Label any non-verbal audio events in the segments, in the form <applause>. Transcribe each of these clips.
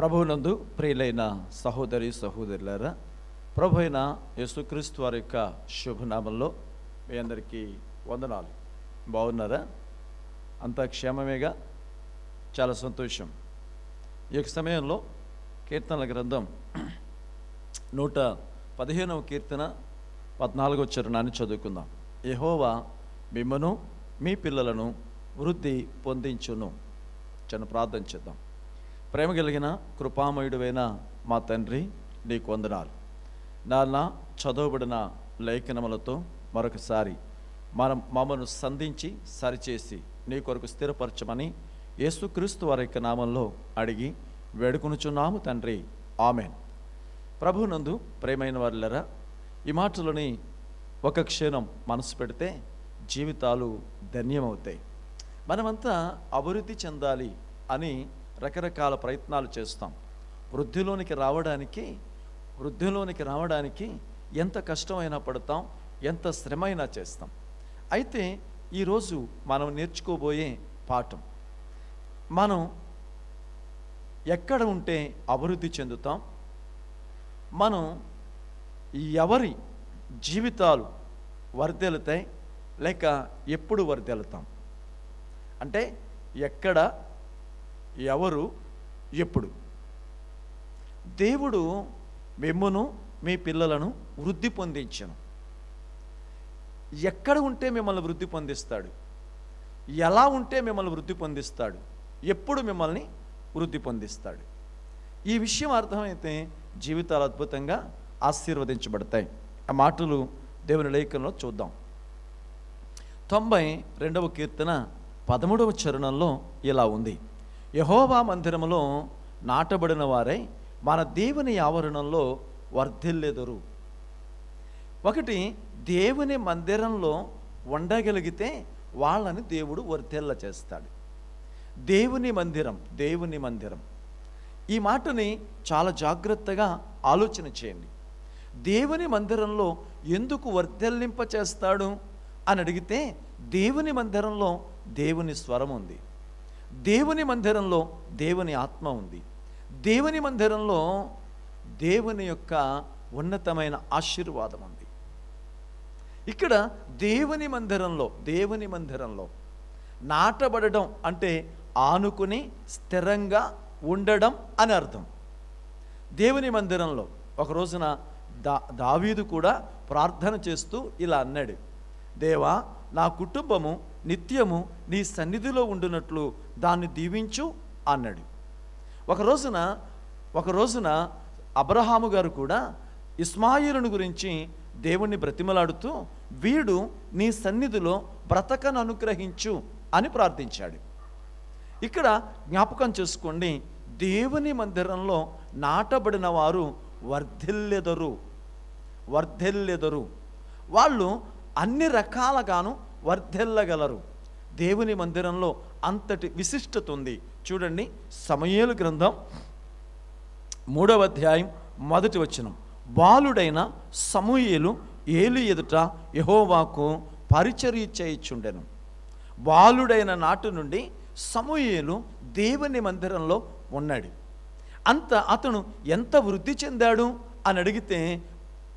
ప్రభువునందు ప్రియులైన సహోదరి సహోదరులారా ప్రభు అయిన యేసుక్రీస్తు వారి యొక్క శుభనామంలో మీ అందరికీ వందనాలు. బాగున్నారా? అంతా క్షేమమేగా? చాలా సంతోషం. ఈ యొక్క సమయంలో కీర్తనల గ్రంథం <clears throat> నూట పదిహేనవ కీర్తన పద్నాలుగో చరణాన్ని చదువుకుందాం. యహోవా మిమ్మను మీ పిల్లలను వృద్ధి పొందించును. చిన్న ప్రార్థన చేద్దాం. ప్రేమ కలిగిన కృపామయుడువైన మా తండ్రి నీకు వందనాలు. నాన్న చదవబడిన లేఖనములతో మరొకసారి మనం మమ్మను సంధించి సరిచేసి నీ కొరకు స్థిరపరచమని యేసుక్రీస్తు వారి యొక్క నామంలో అడిగి వేడుకొనుచున్నాము తండ్రి. ఆమెన్. ప్రభునందు ప్రేమైన వారులరా ఈ మాటలని ఒక క్షణం మనసు పెడితే జీవితాలు ధన్యమవుతాయి. మనమంతా అభివృద్ధి చెందాలి అని రకరకాల ప్రయత్నాలు చేస్తాం. వృద్ధిలోనికి రావడానికి వృద్ధిలోనికి రావడానికి ఎంత కష్టమైనా పడతాం ఎంత శ్రమైనా చేస్తాం. అయితే ఈరోజు మనం నేర్చుకోబోయే పాఠం మనం ఎక్కడ ఉంటే అభివృద్ధి చెందుతాం మనం ఎవరి జీవితాలు వర్ధెలుతాయి లేక ఎప్పుడు వర్ధెలుతాం అంటే ఎక్కడ ఎవరు? ఎప్పుడు? దేవుడు మిమ్మును మీ పిల్లలను వృద్ధి పొందించను. ఎక్కడ ఉంటే మిమ్మల్ని వృద్ధి పొందిస్తాడు? ఎలా ఉంటే మిమ్మల్ని వృద్ధి పొందిస్తాడు? ఎప్పుడు మిమ్మల్ని వృద్ధి పొందిస్తాడు? ఈ విషయం అర్థమైతే జీవితాలు అద్భుతంగా ఆశీర్వదించబడతాయి. ఆ మాటలు దేవుని లేఖనంలో చూద్దాం. తొంభై రెండవ కీర్తన పదమూడవ చరణంలో ఇలా ఉంది. యహోవా మందిరములో నాటబడిన వారై మన దేవుని ఆవరణంలో వర్ధిల్లెదరు. ఒకటి దేవుని మందిరంలో ఉండగలిగితే వాళ్ళని దేవుడు వర్ధిల్ల చేస్తాడు. దేవుని మందిరం దేవుని మందిరం. ఈ మాటని చాలా జాగ్రత్తగా ఆలోచన చేయండి. దేవుని మందిరంలో ఎందుకు వర్ధల్లింప చేస్తాడు అని అడిగితే దేవుని మందిరంలో దేవుని స్వరం ఉంది దేవుని మందిరంలో దేవుని ఆత్మ ఉంది. దేవుని మందిరంలో దేవుని యొక్క ఉన్నతమైన ఆశీర్వాదం ఉంది. ఇక్కడ దేవుని మందిరంలో దేవుని మందిరంలో నాటబడడం అంటే ఆనుకుని స్థిరంగా ఉండడం అని అర్థం. దేవుని మందిరంలో ఒక రోజున దా దావీదు కూడా ప్రార్థన చేస్తూ ఇలా అన్నాడు. దేవా నా కుటుంబము నిత్యము నీ సన్నిధిలో ఉండునట్లు దాన్ని దీవించు అన్నాడు. ఒక రోజున ఒక రోజున అబ్రహాము గారు కూడా ఇస్మాయిలును గురించి దేవుణ్ణి బ్రతిమలాడుతూ వీడు నీ సన్నిధిలో బ్రతకను అనుగ్రహించు అని ప్రార్థించాడు. ఇక్కడ జ్ఞాపకం చేసుకోండి దేవుని మందిరంలో నాటబడిన వారు వర్ధిల్లెదరు వర్ధిల్లెదరు. వాళ్ళు అన్ని రకాలుగాను వర్ధిల్లగలరు. దేవుని మందిరంలో అంతటి విశిష్టత ఉంది. చూడండి సమయేలు గ్రంథం మూడవ అధ్యాయం మొదటి వచనం. బాలుడైన సమూయేలు ఏలు ఎదుట యహోవాకు పరిచర్య చేయిచుండెను. బాలుడైన నాటి నుండి సమూయేలు దేవుని మందిరంలో ఉన్నాడు. అంత అతను ఎంత వృద్ధి చెందాడు? అని అడిగితే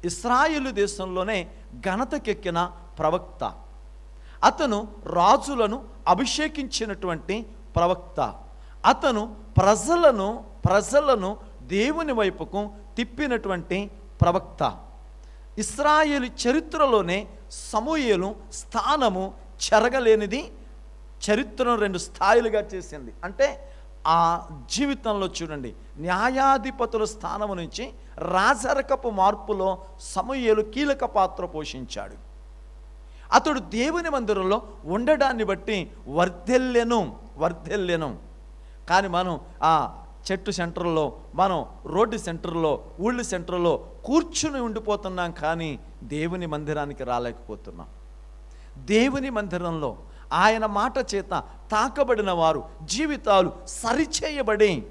ఇస్రాయేలు దేశంలోనే ఘనతకెక్కిన ప్రవక్త. అతను రాజులను అభిషేకించినటువంటి ప్రవక్త. అతను ప్రజలను ప్రజలను దేవుని వైపుకు తిప్పినటువంటి ప్రవక్త. ఇస్రాయేలు చరిత్రలోనే సమూయలు స్థానము చెరగలేనిది చరిత్రను రెండు స్థాయిలుగా చేసింది. అంటే ఆ జీవితంలో చూడండి న్యాయాధిపతుల స్థానము నుంచి రాజరకపు మార్పులో సమూయేలు కీలక పాత్ర పోషించాడు. అతడు దేవుని మందిరంలో ఉండడాన్ని బట్టి వర్ధెల్లెను వర్ధెల్లెను. కానీ మనం ఆ చెట్టు సెంటర్లో మనం రోడ్డు సెంటర్లో ఊళ్ళు సెంటర్లో కూర్చుని ఉండిపోతున్నాం కానీ దేవుని మందిరానికి రాలేకపోతున్నాం. దేవుని మందిరంలో ఆయన మాట చేత తాకబడిన వారు జీవితాలు సరిచేయబడి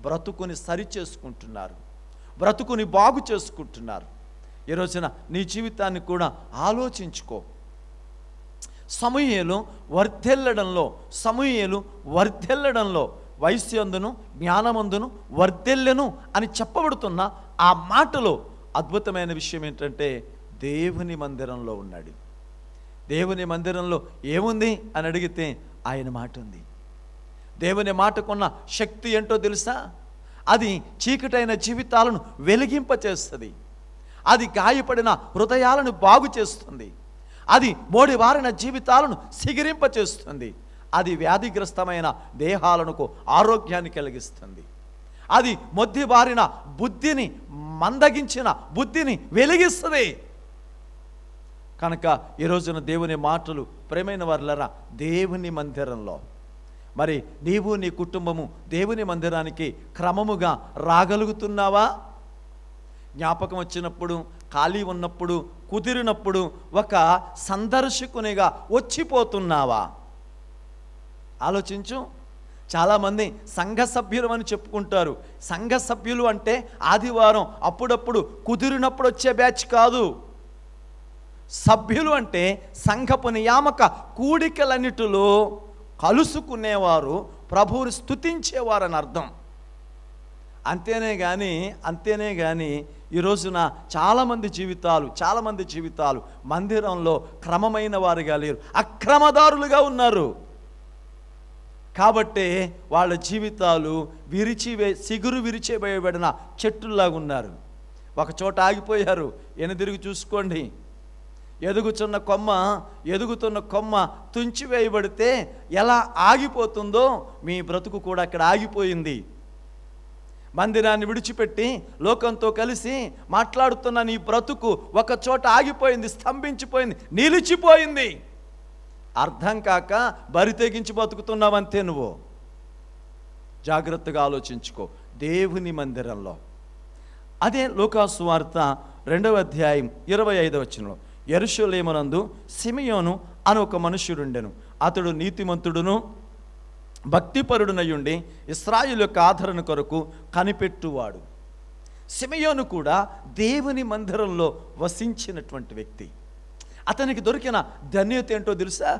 బ్రతుకుని సరిచేసుకుంటున్నారు. బ్రతుకుని బాగు చేసుకుంటున్నారు ఈ రోజున నీ జీవితాన్ని కూడా ఆలోచించుకో. సమూయేలు వర్ధెల్లడంలో సమూయేలు వర్ధెల్లడంలో వయస్సు జ్ఞానమందును వర్ధెల్లెను అని చెప్పబడుతున్న ఆ మాటలో అద్భుతమైన విషయం ఏంటంటే దేవుని మందిరంలో ఉన్నాడు. దేవుని మందిరంలో ఏముంది అని అడిగితే ఆయన మాట ఉంది. దేవుని మాటకున్న శక్తి ఏంటో తెలుసా? అది చీకటైన జీవితాలను వెలిగింపచేస్తుంది. అది గాయపడిన హృదయాలను బాగు చేస్తుంది అది మోడివారిన జీవితాలను సిగిరింపచేస్తుంది. అది వ్యాధిగ్రస్తమైన దేహాలకు ఆరోగ్యాన్ని కలిగిస్తుంది. అది మొద్దిబారిన బుద్ధిని మందగించిన బుద్ధిని వెలిగిస్తుంది. కనుక ఈ రోజున దేవుని మాటలు ప్రేమైన వారులరా దేవుని మందిరంలో. మరి నీవు నీ కుటుంబము దేవుని మందిరానికి క్రమముగా రాగలుగుతున్నావా? జ్ఞాపకం వచ్చినప్పుడు ఖాళీ ఉన్నప్పుడు కుదిరినప్పుడు ఒక సందర్శకునిగా వచ్చిపోతున్నావా? ఆలోచించు. చాలామంది సంఘ సభ్యులు అని చెప్పుకుంటారు. సంఘ సభ్యులు అంటే ఆదివారం అప్పుడప్పుడు కుదిరినప్పుడు వచ్చే బ్యాచ్ కాదు. సభ్యులు అంటే సంఘపు నియామక కూడికలన్నిటిలో కలుసుకునేవారు ప్రభువుని స్తుతించేవారని అర్థం. అంతేనే కానీ అంతేనే కానీ ఈ రోజున చాలామంది జీవితాలు చాలామంది జీవితాలు మందిరంలో క్రమమైన వారుగా లేరు. అక్రమదారులుగా ఉన్నారు. కాబట్టే వాళ్ళ జీవితాలు విరిచివే సిగురు విరిచేయబడిన చెట్టుల్లాగా ఉన్నారు. ఒక చోట ఆగిపోయారు. ఎనదిరిగి చూసుకోండి. ఎదుగుతున్న కొమ్మ ఎదుగుతున్న కొమ్మ తుంచివేయబడితే ఎలా ఆగిపోతుందో మీ బ్రతుకు కూడా అక్కడ ఆగిపోయింది. మందిరాన్ని విడిచిపెట్టి లోకంతో కలిసి మాట్లాడుతున్న నీ బ్రతుకు ఒక చోట ఆగిపోయింది స్తంభించిపోయింది నిలిచిపోయింది. అర్థం కాక బరి తెగించి బతుకుతున్నావంతే నువ్వు. జాగ్రత్తగా ఆలోచించుకో. దేవుని మందిరంలో. అదే లోకాసు వార్త రెండవ అధ్యాయం ఇరవై ఐదవ వచనంలో. ఎరుషులేమనందు సిమియోను అని ఒక మనుష్యుడుండెను. అతడు నీతిమంతుడును భక్తిపరుడునయుండి ఇస్రాయిల్ యొక్క ఆదరణ కొరకు కనిపెట్టువాడు. సిమయోను కూడా దేవుని మందిరంలో వసించినటువంటి వ్యక్తి. అతనికి దొరికిన ధన్యత ఏంటో తెలుసా?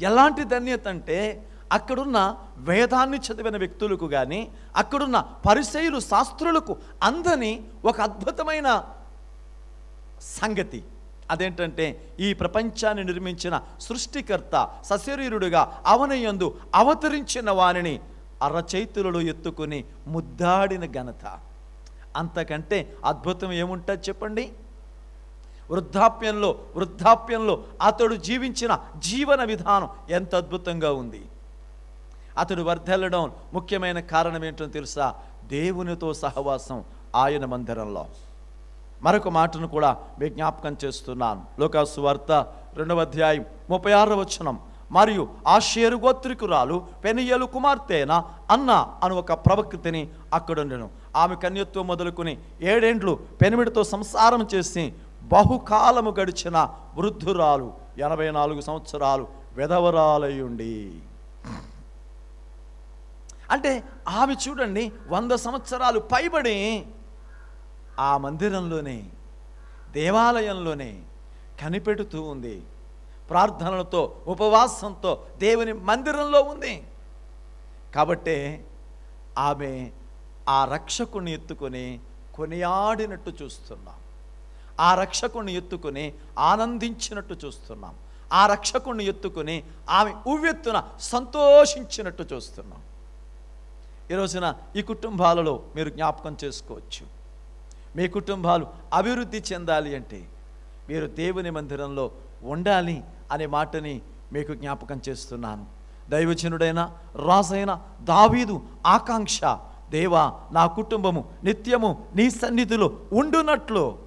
ఎలాంటి ధన్యత అంటే అక్కడున్న వేదాన్ని చదివిన వ్యక్తులకు కానీ అక్కడున్న పరిచయులు శాస్త్రులకు అందని ఒక అద్భుతమైన సంగతి. అదేంటంటే ఈ ప్రపంచాన్ని నిర్మించిన సృష్టికర్త సశరీరుడుగా అవనయందు అవతరించిన వారిని అరచైతులలో ఎత్తుకుని ముద్దాడిన ఘనత. అంతకంటే అద్భుతం ఏముంటుంది చెప్పండి? వృద్ధాప్యంలో వృద్ధాప్యంలో అతడు జీవించిన జీవన విధానం ఎంత అద్భుతంగా ఉంది. అతడు వర్ధెల్లడం ముఖ్యమైన కారణం ఏంటో తెలుసా? దేవునితో సహవాసం ఆయన మందిరంలో. మరొక మాటను కూడా మీ జ్ఞాపకం చేస్తున్నాను. లోకాసు వార్త రెండవ అధ్యాయం ముప్పై ఆరవ వచనం. మరియు ఆ షేరు గోత్రికురాలు పెనియలు కుమార్తెన అన్న అను ఒక ప్రవక్తిని అక్కడుండెను ఆమె కన్యత్వం మొదలుకొని ఏడేండ్లు పెనిమిడితో సంసారం చేసి బహుకాలము గడిచిన వృద్ధురాలు ఎనభై నాలుగు సంవత్సరాలు విధవరాలయ్యుండి అంటే ఆమె చూడండి వంద సంవత్సరాలు పైబడి ఆ మందిరంలోనే దేవాలయంలోనే కనిపెడుతూ ఉంది. ప్రార్థనలతో ఉపవాసంతో దేవుని మందిరంలో ఉంది. కాబట్టే ఆమె ఆ రక్షకుని ఎత్తుకొని కొనియాడినట్టు చూస్తున్నాం. ఆ రక్షకుని ఎత్తుకొని ఆనందించినట్టు చూస్తున్నాం. ఆ రక్షకుని ఎత్తుకొని ఆమె ఉవ్వెత్తున సంతోషించినట్టు చూస్తున్నాం. ఈ రోజున ఈ కుటుంబాలలో మీరు జ్ఞాపకం చేసుకోవచ్చు. మీ కుటుంబాలు అభివృద్ధి చెందాలి అంటే మీరు దేవుని మందిరంలో ఉండాలి అనే మాటని మీకు జ్ఞాపకం చేస్తున్నాను. దైవచనుడైన రాజైన దావీదు ఆకాంక్ష దేవా నా కుటుంబము నిత్యము నీ సన్నిధిలో ఉండునట్లు.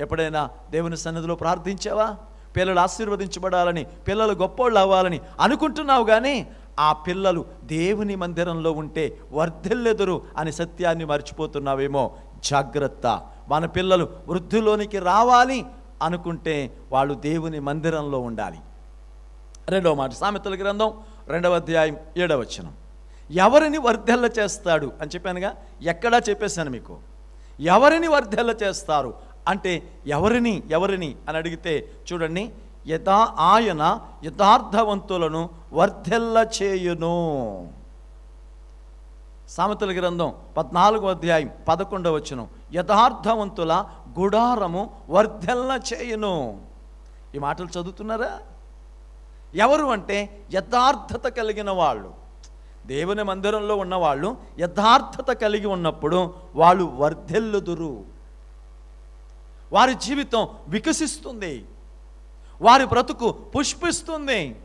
ఎప్పుడైనా దేవుని సన్నిధిలో ప్రార్థించావా? పిల్లలు ఆశీర్వదించబడాలని పిల్లలు గొప్పోళ్ళు అవ్వాలని అనుకుంటున్నావు కానీ ఆ పిల్లలు దేవుని మందిరంలో ఉంటే వర్ధిల్లెదురు అని సత్యాన్ని మర్చిపోతున్నావేమో. జాగ్రత్త. మన పిల్లలు వృద్ధిలోనికి రావాలి అనుకుంటే వాళ్ళు దేవుని మందిరంలో ఉండాలి. రెండవ మాట సామెతల గ్రంథం రెండవ అధ్యాయం ఏడవ వచనం. ఎవరిని వర్ధెల్ల చేస్తాడు? అని చెప్పానుగా ఎక్కడా చెప్పేశాను మీకు? ఎవరిని వర్ధెల్ల చేస్తారు? అంటే ఎవరిని ఎవరిని? అని అడిగితే చూడండి యథా ఆయన యథార్థవంతులను వర్ధెల్ల చేయును. సామెతల గ్రంథం పద్నాలుగో అధ్యాయం పదకొండవ వచనం. యథార్థవంతుల గుడారము వర్ధెల్ల చేయును. ఈ మాటలు చదువుతున్నారా? ఎవరు అంటే యథార్థత కలిగిన వాళ్ళు. దేవుని మందిరంలో ఉన్నవాళ్ళు యథార్థత కలిగి ఉన్నప్పుడు వాళ్ళు వర్ధెల్లుదురు. వారి జీవితం వికసిస్తుంది. వారి బ్రతుకు పుష్పిస్తుంది.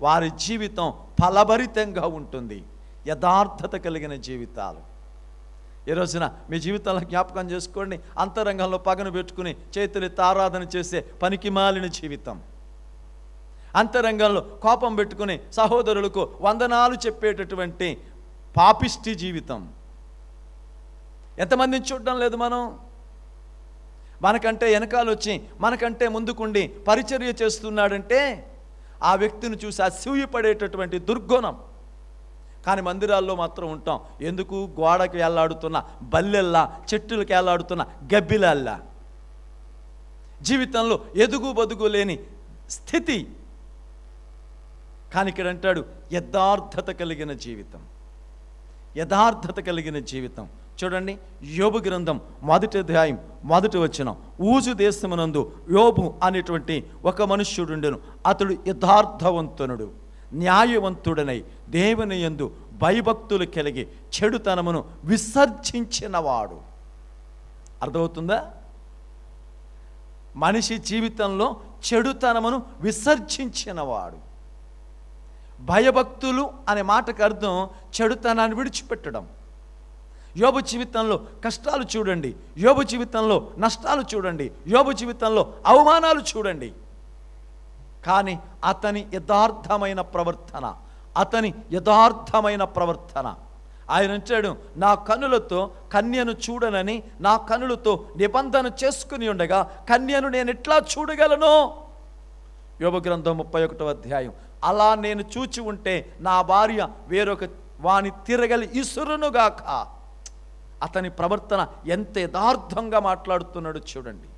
వారి జీవితం ఫలభరితంగా ఉంటుంది. యథార్థత కలిగిన జీవితాలు. ఈ రోజున మీ జీవితాలను జ్ఞాపకం చేసుకోండి. అంతరంగంలో పగను పెట్టుకుని చేతులెత్తి ఆరాధన చేసే పనికి మాలిన జీవితం. అంతరంగంలో కోపం పెట్టుకుని సహోదరులకు వందనాలు చెప్పేటటువంటి పాపిష్టి జీవితం. ఎంతమందిని చూడడం లేదు మనం? మనకంటే వెనకాలొచ్చి మనకంటే ముందుకుండి పరిచర్య చేస్తున్నాడంటే ఆ వ్యక్తిని చూసి అసూయపడేటటువంటి దుర్గుణం. కానీ మందిరాల్లో మాత్రం ఉంటాం. ఎందుకు? గోడకి వేలాడుతున్న బల్లెల్లా చెట్టులకు వేలాడుతున్న గబ్బిలల్లా. జీవితంలో ఎదుగు బదుగు లేని స్థితి. కానీ ఇక్కడ అంటాడు యథార్థత కలిగిన జీవితం. యథార్థత కలిగిన జీవితం. చూడండి యోబు గ్రంథం మొదటి అధ్యాయం మొదటి వచ్చిన ఊజు దేశమునందు యోబు అనేటువంటి ఒక మనుష్యుడుండెను. అతడు యథార్థవంతునుడు. న్యాయవంతుడనై దేవుని యందు భయభక్తులు కలిగి చెడుతనమును విసర్జించినవాడు. అర్థమవుతుందా? మనిషి జీవితంలో చెడుతనమును విసర్జించినవాడు. భయభక్తులు అనే మాటకు అర్థం చెడుతనాన్ని విడిచిపెట్టడం. యోబు జీవితంలో కష్టాలు చూడండి యోబు జీవితంలో నష్టాలు చూడండి యోబు జీవితంలో అవమానాలు చూడండి. కానీ అతని యథార్థమైన ప్రవర్తన అతని యథార్థమైన ప్రవర్తన. ఆయన అంటాడు నా కనులతో కన్యను చూడనని నా కనులతో నిబంధన చేసుకుని ఉండగా కన్యను నేను ఎట్లా చూడగలను? యోగ గ్రంథం ముప్పై ఒకటో అధ్యాయం. అలా నేను చూచి ఉంటే నా భార్య వేరొక వాని తిరగలి ఇసురునుగాక అతని ప్రవర్తన ఎంత యథార్థంగా మాట్లాడుతున్నాడు చూడండి.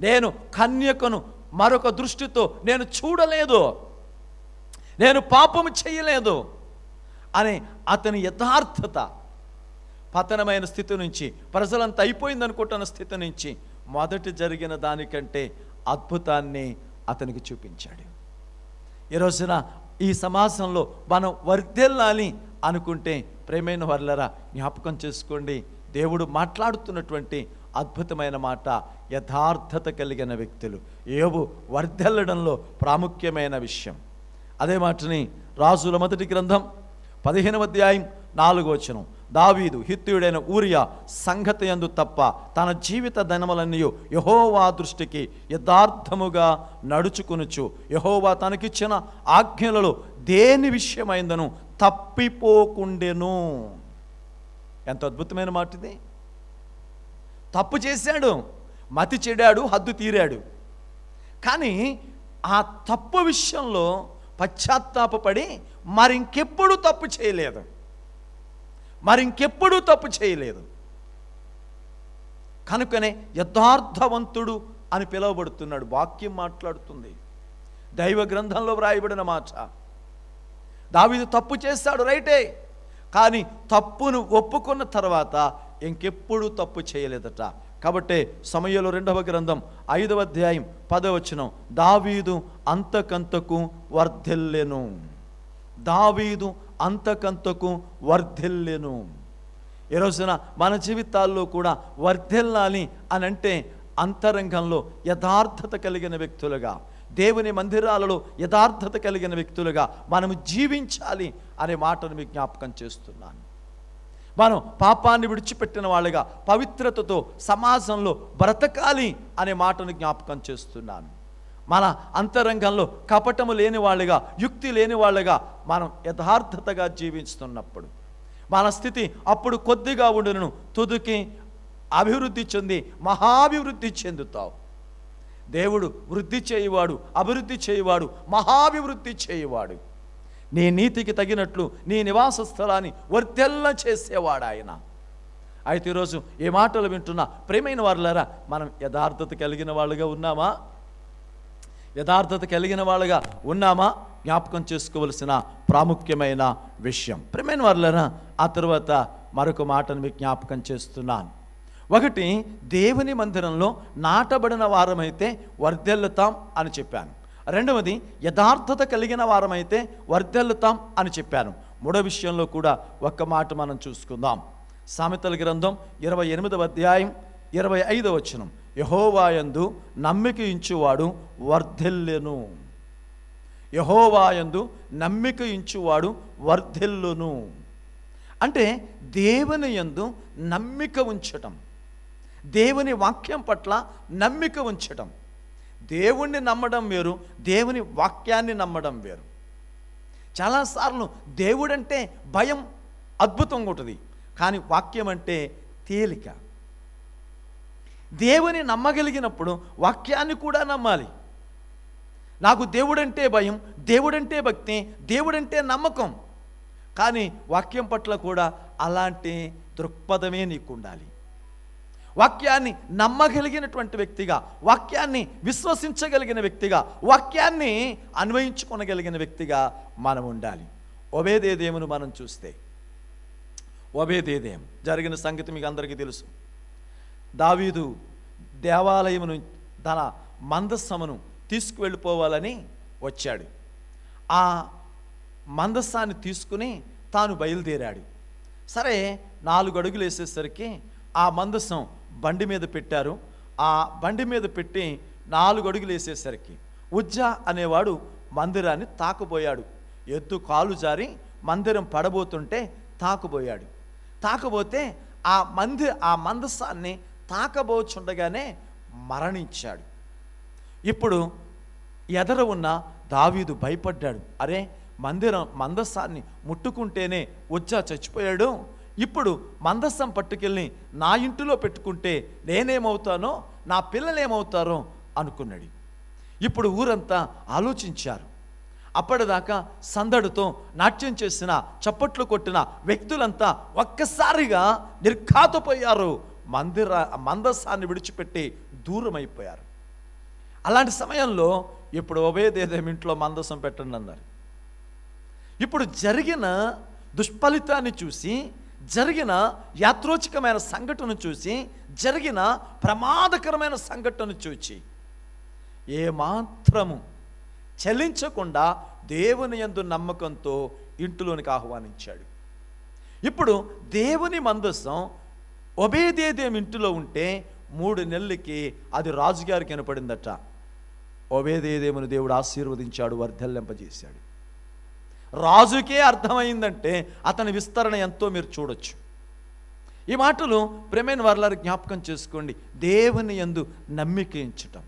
నేను కన్యకను మరొక దృష్టితో నేను చూడలేదు. నేను పాపము చేయలేదు. అనే అతని యథార్థత పతనమైన స్థితి నుంచి ప్రజలంతా అయిపోయింది అనుకుంటున్న స్థితి నుంచి మొదటి జరిగిన దానికంటే అద్భుతాన్ని అతనికి చూపించాడు. ఈ రోజున ఈ సమాజంలో మనం వర్ధిల్లాలి అనుకుంటే ప్రేమైన వర్లరా జ్ఞాపకం చేసుకోండి. దేవుడు మాట్లాడుతున్నటువంటి అద్భుతమైన మాట యథార్థత కలిగిన వ్యక్తులు. ఏవు వర్ధెల్లడంలో ప్రాముఖ్యమైన విషయం. అదే మాటని రాజుల మొదటి గ్రంథం పదిహేనవ అధ్యాయం నాలుగో వచనం. దావీదు హిత్యుడైన ఊరియా సంగతి యందు తప్ప తన జీవిత ధనములన్నీ యహోవా దృష్టికి యథార్థముగా నడుచుకునుచు యహోవా తనకిచ్చిన ఆజ్ఞలలో దేని విషయమైందను తప్పిపోకుండెను. ఎంత అద్భుతమైన మాట ఇది తప్పు చేశాడు మతి చెడాడు హద్దు తీరాడు. కానీ ఆ తప్పు విషయంలో పశ్చాత్తాపపడి మరింకెప్పుడు తప్పు చేయలేదు. మరింకెప్పుడు తప్పు చేయలేదు. కనుకనే యథార్థవంతుడు అని పిలువబడుతున్నాడు వాక్యం మాట్లాడుతుంది. దైవ గ్రంథంలో వ్రాయబడిన మాట. దావిదు తప్పు చేస్తాడు రైటే కానీ తప్పును ఒప్పుకున్న తర్వాత ఇంకెప్పుడు తప్పు చేయలేదట. కాబట్టి సమయంలో రెండవ గ్రంథం ఐదవ అధ్యాయం పదవచనం దావీదు అంతకంతకు వర్ధిల్లెను. దావీదు అంతకంతకు వర్ధిల్లెను. ఈ రోజున మన జీవితాల్లో కూడా వర్ధిల్లాలి అని అంటే అంతరంగంలో యథార్థత కలిగిన వ్యక్తులుగా దేవుని మందిరాలలో యథార్థత కలిగిన వ్యక్తులుగా మనము జీవించాలి అనే మాటను మీకు జ్ఞాపకం చేస్తున్నాను. మనం పాపాన్ని విడిచిపెట్టిన వాళ్ళుగా పవిత్రతతో సమాజంలో బ్రతకాలి అనే మాటను జ్ఞాపకం చేస్తున్నాను. మన అంతరంగంలో కపటము లేని వాళ్ళుగా యుక్తి లేని వాళ్ళుగా మనం యథార్థతగా జీవిస్తున్నప్పుడు మన స్థితి అప్పుడు కొద్దిగా ఉండును తుదికి అభివృద్ధి చెంది మహాభివృద్ధి చెందుతావు. దేవుడు వృద్ధి చేయువాడు అభివృద్ధి చేయువాడు మహాభివృద్ధి చేయువాడు. నీ నీతికి తగినట్లు నీ నివాస స్థలాన్ని వర్తెల్ల చేసేవాడు ఆయన. అయితే ఈరోజు ఏ మాటలు వింటున్నా ప్రేమైన వారులారా మనం యథార్థత కలిగిన వాళ్ళుగా ఉన్నామా? యథార్థత కలిగిన వాళ్ళుగా ఉన్నామా? జ్ఞాపకం చేసుకోవలసిన ప్రాముఖ్యమైన విషయం. ప్రేమైన వాళ్ళరా ఆ తర్వాత మరొక మాటను మీకు జ్ఞాపకం చేస్తున్నాను. ఒకటి దేవుని మందిరంలో నాటబడిన వారమైతే వర్ధెల్లుతాం అని చెప్పాను. రెండవది యథార్థత కలిగిన వారమైతే వర్ధెల్లుతాం అని చెప్పాను. మూడో విషయంలో కూడా ఒక్క మాట మనం చూసుకుందాం. సామెతల గ్రంథం ఇరవై ఎనిమిదవ అధ్యాయం ఇరవై ఐదవ వచనం. యహోవాయందు నమ్మిక ఇంచువాడు వర్ధిల్లెను. యహోవాయందు నమ్మిక ఇంచువాడు వర్ధిల్లును. అంటే దేవుని యందు నమ్మిక ఉంచటం. దేవుని వాక్యం పట్ల నమ్మిక ఉంచటం. దేవుణ్ణి నమ్మడం వేరు దేవుని వాక్యాన్ని నమ్మడం వేరు. చాలాసార్లు దేవుడంటే భయం అద్భుతంగా ఉంటుంది కానీ వాక్యం అంటే తేలిక. దేవుని నమ్మగలిగినప్పుడు వాక్యాన్ని కూడా నమ్మాలి. నాకు దేవుడంటే భయం దేవుడంటే భక్తి దేవుడంటే నమ్మకం కానీ వాక్యం పట్ల కూడా అలాంటి దృక్పథమే నీకు ఉండాలి వాక్యాన్ని నమ్మగలిగినటువంటి వ్యక్తిగా వాక్యాన్ని విశ్వసించగలిగిన వ్యక్తిగా వాక్యాన్ని అన్వయించుకోనగలిగిన వ్యక్తిగా మనం ఉండాలి. ఒబేదేదేమును మనం చూస్తే ఒబేదేదేం జరిగిన సంగతి మీకు అందరికీ తెలుసు. దావీదు దేవాలయమును తన మందస్సమును తీసుకువెళ్ళిపోవాలని వచ్చాడు. ఆ మందస్సాన్ని తీసుకుని తాను బయలుదేరాడు. సరే నాలుగు అడుగులు వేసేసరికి ఆ మందస్సం బండి మీద పెట్టారు. ఆ బండి మీద పెట్టి నాలుగు అడుగులు వేసేసరికి ఉజ్జా అనేవాడు మందిరాన్ని తాకబోయాడు. ఎద్దు కాలు జారి మందిరం పడబోతుంటే తాకబోయాడు. తాకబోతే ఆ మంది ఆ మందస్సాన్ని తాకబోచుండగానే మరణించాడు. ఇప్పుడు ఎదర ఉన్న దావీదు భయపడ్డాడు. అరే మందిరం మందస్సాన్ని ముట్టుకుంటేనే ఉజ్జ చచ్చిపోయాడు. ఇప్పుడు మందస్సం పట్టుకెళ్ళి నా ఇంటిలో పెట్టుకుంటే నేనేమవుతానో నా పిల్లలేమవుతారో అనుకున్నాడు. ఇప్పుడు ఊరంతా ఆలోచించారు. అప్పటిదాకా సందడితో నాట్యం చేసిన చప్పట్లు కొట్టిన వ్యక్తులంతా ఒక్కసారిగా నిర్ఘాతపోయారు. మందిర మందస్సాన్ని విడిచిపెట్టి దూరం అయిపోయారు అలాంటి సమయంలో ఇప్పుడు ఉభయదేదేమి ఇంట్లో మందసం పెట్టండి అన్నారు. ఇప్పుడు జరిగిన దుష్ఫలితాన్ని చూసి జరిగిన యాత్రోచికమైన సంఘటన చూసి జరిగిన ప్రమాదకరమైన సంఘటన చూచి ఏమాత్రము చలించకుండా దేవుని యందు నమ్మకంతో ఇంటిలోనికి ఆహ్వానించాడు. ఇప్పుడు దేవుని మందస్సం ఒబేదేదేం ఇంటిలో ఉంటే మూడు నెలలకి అది రాజుగారికి కనపడిందట ఒబేదేదేమును దేవుడు ఆశీర్వదించాడు వర్ధల్లింపజేశాడు. రాజుకే అర్థమైందంటే అతని విస్తరణ ఎంతో మీరు చూడొచ్చు. ఈ మాటలు ప్రేమైన వర్లారు జ్ఞాపకం చేసుకోండి. దేవుని యందు నమ్మిక ఉంచటం.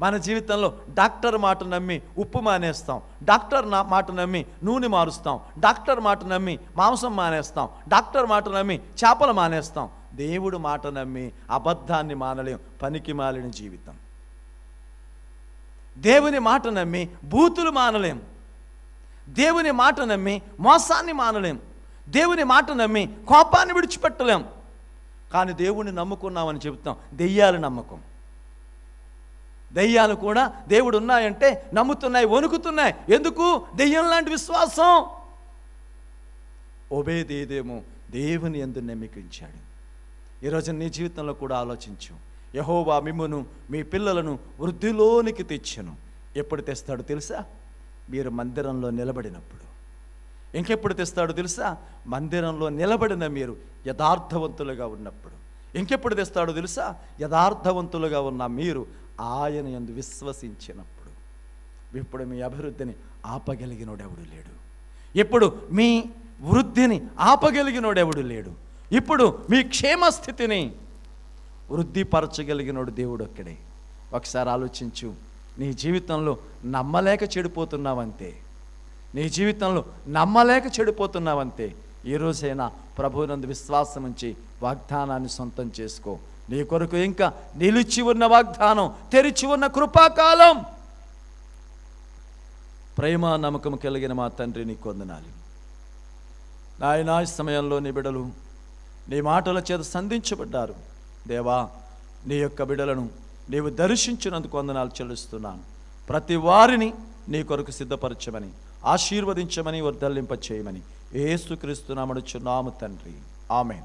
మన జీవితంలో డాక్టర్ మాట నమ్మి ఉప్పు మానేస్తాం. డాక్టర్ నా మాట నమ్మి నూనె మారుస్తాం. డాక్టర్ మాట నమ్మి మాంసం మానేస్తాం. డాక్టర్ మాట నమ్మి చేపలు మానేస్తాం. దేవుడు మాట నమ్మి అబద్ధాన్ని మానలేం పనికి మాలిన జీవితం. దేవుని మాట నమ్మి బూతులు మానలేం. దేవుని మాట నమ్మి మోసాన్ని మానలేం. దేవుని మాట నమ్మి కోపాన్ని విడిచిపెట్టలేం. కానీ దేవుణ్ణి నమ్ముకున్నామని చెబుతాం. దెయ్యాల నమ్మకం. దెయ్యాలు కూడా దేవుడు ఉన్నాయంటే నమ్ముతున్నాయి వణుకుతున్నాయి. ఎందుకు? దెయ్యం లాంటి విశ్వాసం. ఒబేదేదేమో దేవుని ఎందు నమ్మికించాడు. ఈరోజు నీ జీవితంలో కూడా ఆలోచించు. యహోవా మిమ్మును మీ పిల్లలను వృద్ధిలోనికి తెచ్చును. ఎప్పుడు తెస్తాడో తెలుసా? మీరు మందిరంలో నిలబడినప్పుడు. ఇంకెప్పుడు తెస్తాడో తెలుసా? మందిరంలో నిలబడిన మీరు యథార్థవంతులుగా ఉన్నప్పుడు. ఇంకెప్పుడు తెస్తాడో తెలుసా? యథార్థవంతులుగా ఉన్న మీరు ఆయన ఎందు విశ్వసించినప్పుడు. ఇప్పుడు మీ అభివృద్ధిని ఆపగలిగినోడెవడు లేడు. ఇప్పుడు మీ వృద్ధిని ఆపగలిగినోడెవడు లేడు. ఇప్పుడు మీ క్షేమస్థితిని వృద్ధిపరచగలిగినోడు దేవుడు ఒక్కడే. ఒకసారి ఆలోచించు. నీ జీవితంలో నమ్మలేక చెడిపోతున్నావంతే. నీ జీవితంలో నమ్మలేక చెడిపోతున్నావంతే. ఈ ప్రభునందు విశ్వాసం ఉంచి వాగ్దానాన్ని సొంతం చేసుకో. నీ కొరకు ఇంకా నిలిచి ఉన్న వాగ్దానం తెరిచి ఉన్న కృపాకాలం. ప్రేమ నమ్మకం కలిగిన మా తండ్రి నీ కొందనాలి నాయన ఈ సమయంలో నీ బిడలు నీ మాటల చేత సంధించబడ్డారు. దేవా నీ యొక్క బిడలను నీవు దర్శించినందుకు వందనాలు చెల్లిస్తున్నాను. ప్రతి వారిని నీ కొరకు సిద్ధపరచమని ఆశీర్వదించమని వర్ధల్లింప చేయమని ఏసుక్రీస్తు నామడుచున్నాము తండ్రి. ఆమెన్.